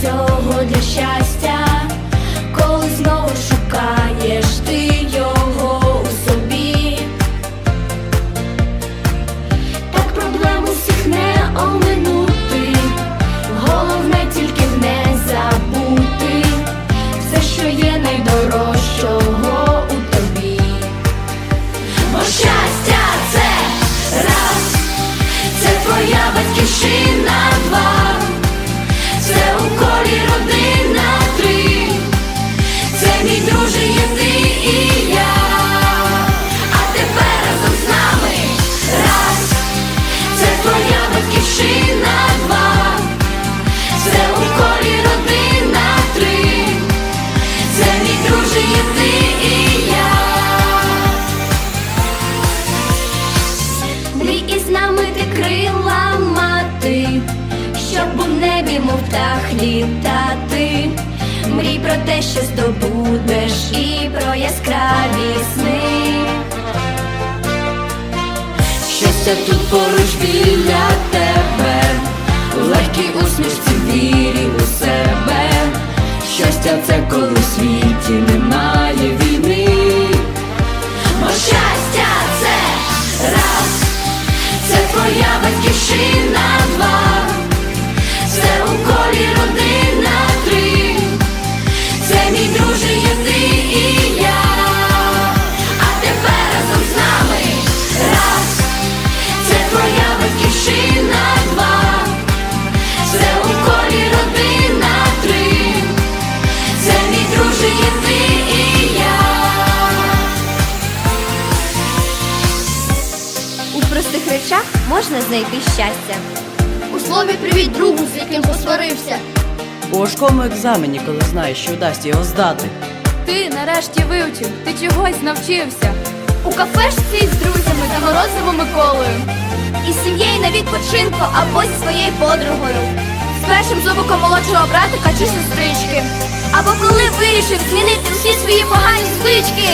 всього для щастя, коли знову шукаєш ти його у собі, так проблем усіх не оминути, головне тільки не забути, все, що є найдорожчого у тобі. Бо щастя це раз, це твоя батьківщина. літати, мрій про те, що здобудеш, і про яскраві сни. Щастя тут поруч біля тебе, легкій усмішці вірі у себе. Щастя, це коли в світі немає війни. Бо щастя це раз, це твоя батьківщина. Простих речах можна знайти щастя. У слові привіт другу, з яким посварився. У важкому екзамені, коли знаєш, що вдасться його здати. Ти нарешті вивчив, ти чогось навчився. У кафешці з друзями та морозивом Миколою. Із сім'єю на відпочинку або зі своєю подругою. З першим зубиком молодшого братика чи сестрички. Або коли вирішив змінити всі свої погані звички.